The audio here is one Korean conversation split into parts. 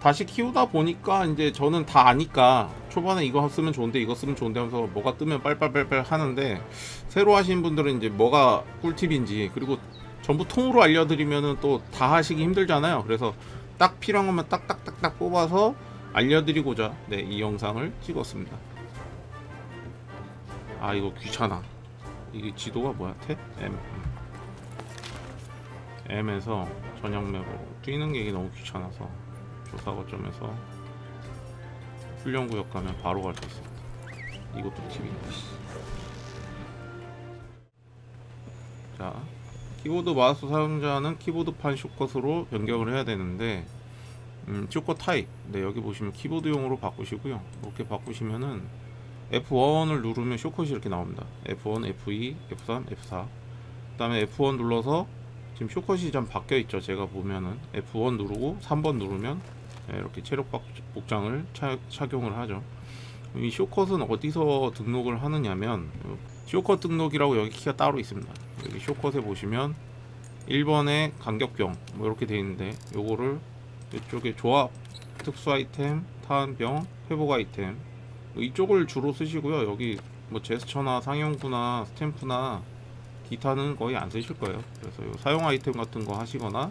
다시 키우다 보니까 이제 저는 다 아니까 초반에 이거 쓰면 좋은데 이거 쓰면 좋은데 하면서 뭐가 뜨면 빨빨빨빨 하는데 새로 하시는 분들은 이제 뭐가 꿀팁인지 그리고 전부 통으로 알려드리면은 또 다 하시기 힘들잖아요. 그래서 딱 필요한 것만 딱딱딱딱 뽑아서 알려드리고자 네, 이 영상을 찍었습니다. 아 이거 귀찮아. 이게 지도가 뭐야? 탭? M. M에서 전용 맵으로 뛰는 게 너무 귀찮아서 조사 거점에서 훈련구역 가면 바로 갈 수 있습니다. 이것도. 씨. 자, 키보드 마우스 사용자는 키보드판 쇼컷으로 변경을 해야 되는데 음, 쇼컷 타입. 네, 여기 보시면 키보드용으로 바꾸시고요. 이렇게 바꾸시면은 F1을 누르면 쇼컷이 이렇게 나옵니다. F1, F2, F3, F4. 그다음에 F1 눌러서 지금 쇼컷이 좀 바뀌어 있죠. 제가 보면은 F1 누르고 3번 누르면 네, 이렇게 체력 박- 복장을 차, 착용을 하죠. 이 쇼컷은 어디서 등록을 하느냐면 쇼컷 등록이라고 여기 키가 따로 있습니다. 여기 쇼컷에 보시면 1번에 간격병 뭐 이렇게 돼 있는데 요거를 이쪽에 조합 특수 아이템 타한병 회복 아이템 뭐 이쪽을 주로 쓰시고요. 여기 뭐 제스처나 상용구나 스탬프나 기타는 거의 안 쓰실 거예요. 그래서 요 사용 아이템 같은 거 하시거나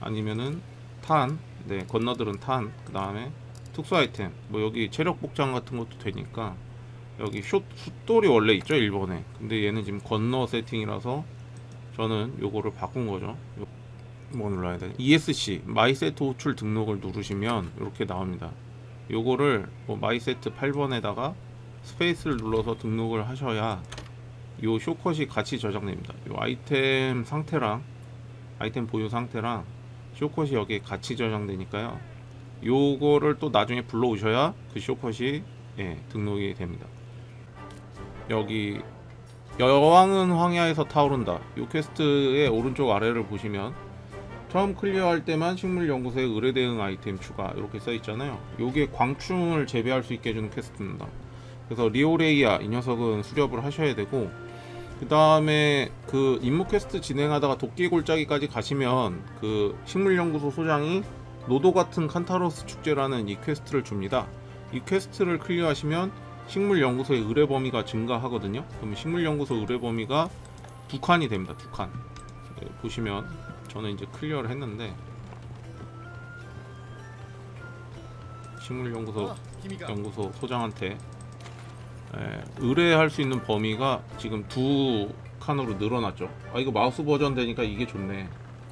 아니면은 탄, 네 건너들은 탄, 그 다음에 특수 아이템, 뭐 여기 체력 복장 같은 것도 되니까 여기 숏 숫돌이 원래 있죠 일본에. 근데 얘는 지금 건너 세팅이라서 저는 요거를 바꾼 거죠. 요- 뭐 눌러야 돼? ESC 마이 세트 호출 등록을 누르시면 이렇게 나옵니다. 요거를 뭐 마이 세트 8번에다가 스페이스를 눌러서 등록을 하셔야 요 쇼컷이 같이 저장됩니다. 요 아이템 상태랑 아이템 보유 상태랑 쇼컷이 여기에 같이 저장되니까요. 요거를 또 나중에 불러오셔야 그 쇼컷이 예, 등록이 됩니다. 여기 여왕은 황야에서 타오른다. 요 퀘스트의 오른쪽 아래를 보시면 처음 클리어할 때만 식물 연구소에 의뢰 대응 아이템 추가 이렇게 써 있잖아요. 요게 광충을 재배할 수 있게 해주는 퀘스트입니다. 그래서 리오레이아 이 녀석은 수렵을 하셔야 되고 그 다음에 그 임무 퀘스트 진행하다가 도끼 골짜기까지 가시면 그 식물연구소 소장이 노도 같은 칸타로스 축제라는 이 퀘스트를 줍니다. 이 퀘스트를 클리어하시면 식물연구소의 의뢰 범위가 증가하거든요. 그럼 식물연구소 의뢰 범위가 두 칸이 됩니다. 두 칸. 네, 보시면 저는 이제 클리어를 했는데 식물연구소 연구소 소장한테 예, 의뢰할 수 있는 범위가 지금 두 칸으로 늘어났죠. 아 이거 마우스 버전 되니까 이게 좋네.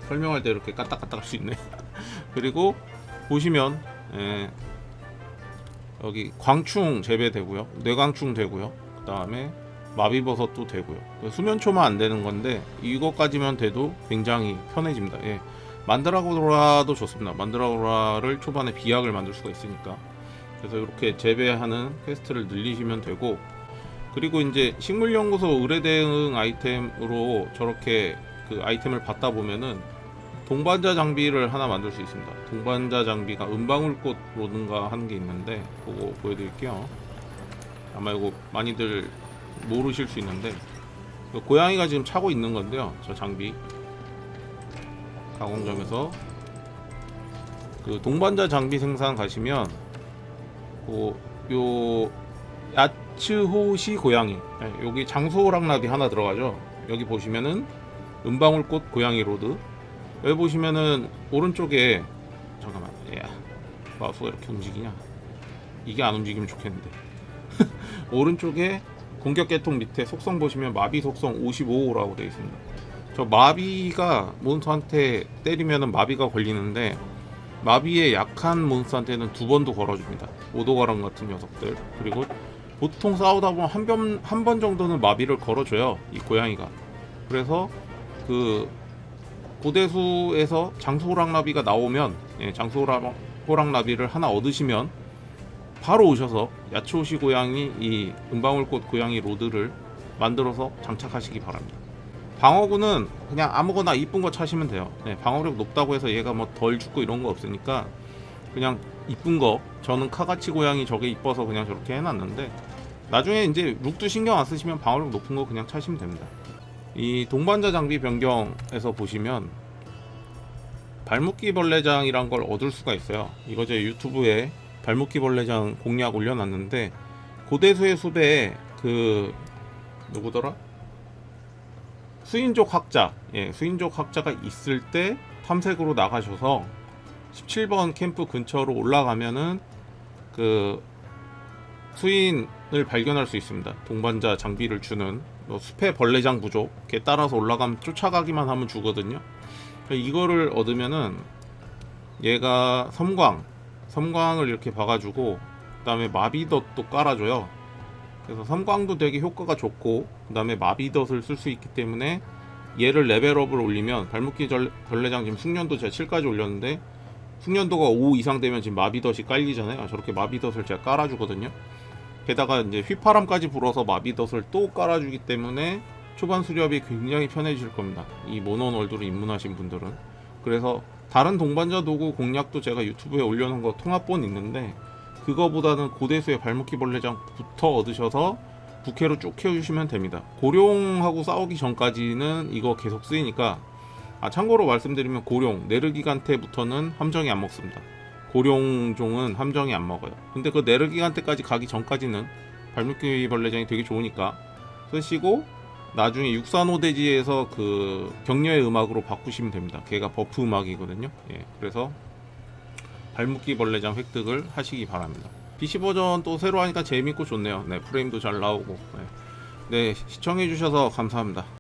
설명할 때 이렇게 까딱까딱 할 수 있네. 그리고 보시면 예, 여기 광충 재배되고요, 뇌광충 되고요. 그 다음에 마비버섯도 되고요. 수면초만 안 되는 건데 이것까지만 돼도 굉장히 편해집니다. 예. 만드라고라도 좋습니다. 만드라고라를 초반에 비약을 만들 수가 있으니까. 그래서 이렇게 재배하는 퀘스트를 늘리시면 되고 그리고 이제 식물연구소 의뢰 대응 아이템으로 저렇게 그 아이템을 받다 보면은 동반자 장비를 하나 만들 수 있습니다. 동반자 장비가 은방울꽃 로든가 하는 게 있는데 그거 보여드릴게요. 아마 이거 많이들 모르실 수 있는데 그 고양이가 지금 차고 있는 건데요. 저 장비 가공점에서 그 동반자 장비 생산 가시면 그, 요 야츠호시 고양이. 네, 여기 장소랑나비 하나 들어가죠. 여기 보시면은 은방울꽃 고양이 로드. 여기 보시면은 오른쪽에 잠깐만 야 마우스가 이렇게 움직이냐? 이게 안 움직이면 좋겠는데. 오른쪽에 공격 계통 밑에 속성 보시면 마비 속성 55라고 되어 있습니다. 저 마비가 몬스터한테 때리면은 마비가 걸리는데 마비에 약한 몬스터한테는 두 번도 걸어줍니다. 오도가랑 같은 녀석들. 그리고 보통 싸우다 보면 한 번 한 번 정도는 마비를 걸어줘요. 이 고양이가. 그래서 그 고대수에서 장소호랑나비가 나오면 예, 장소호랑나비를 하나 얻으시면 바로 오셔서 야초시 고양이 이 은방울꽃 고양이 로드를 만들어서 장착하시기 바랍니다. 방어구는 그냥 아무거나 이쁜 거 차시면 돼요. 네, 방어력 높다고 해서 얘가 뭐 덜 죽고 이런 거 없으니까 그냥 이쁜 거. 저는 카가치 고양이 저게 이뻐서 그냥 저렇게 해놨는데 나중에 이제 룩도 신경 안 쓰시면 방어력 높은 거 그냥 차시면 됩니다. 이 동반자 장비 변경에서 보시면 발목기 벌레장이란 걸 얻을 수가 있어요. 이거 제 유튜브에 발목기 벌레장 공략 올려놨는데 고대수의 숲에 그 누구더라? 수인족 학자, 예, 수인족 학자가 있을 때 탐색으로 나가셔서 17번 캠프 근처로 올라가면은 그 수인을 발견할 수 있습니다. 동반자 장비를 주는 뭐 숲의 벌레장 부족에 따라서 올라가면 쫓아가기만 하면 주거든요. 그러니까 이거를 얻으면은 얘가 섬광, 섬광을 이렇게 봐가지고 그다음에 마비덫도 깔아줘요. 그래서 섬광도 되게 효과가 좋고 그다음에 마비덫을 쓸 수 있기 때문에 얘를 레벨업을 올리면 발목기 절- 벌레장 지금 숙련도 제가 7까지 올렸는데 숙련도가 5 이상 되면 지금 마비덫이 깔리잖아요. 저렇게 마비덫을 제가 깔아주거든요. 게다가 이제 휘파람까지 불어서 마비덫을 또 깔아주기 때문에 초반 수렵이 굉장히 편해질 겁니다. 이 모논 월드로 입문하신 분들은. 그래서 다른 동반자 도구 공략도 제가 유튜브에 올려놓은 거 통합본 있는데 그거보다는 고대수의 발목기 벌레장부터 얻으셔서 부캐로 쭉 키워주시면 됩니다. 고룡하고 싸우기 전까지는 이거 계속 쓰이니까 아 참고로 말씀드리면 고룡 네르기간테부터는 함정이 안 먹습니다. 고룡종은 함정이 안 먹어요. 근데 그 네르기간테까지 가기 전까지는 발목기 벌레장이 되게 좋으니까 쓰시고 나중에 육산호 대지에서 그 격려의 음악으로 바꾸시면 됩니다. 걔가 버프 음악이거든요. 예, 그래서 발목기 벌레장 획득을 하시기 바랍니다. PC 버전 또 새로 하니까 재밌고 좋네요. 네, 프레임도 잘 나오고. 네, 네 시청해주셔서 감사합니다.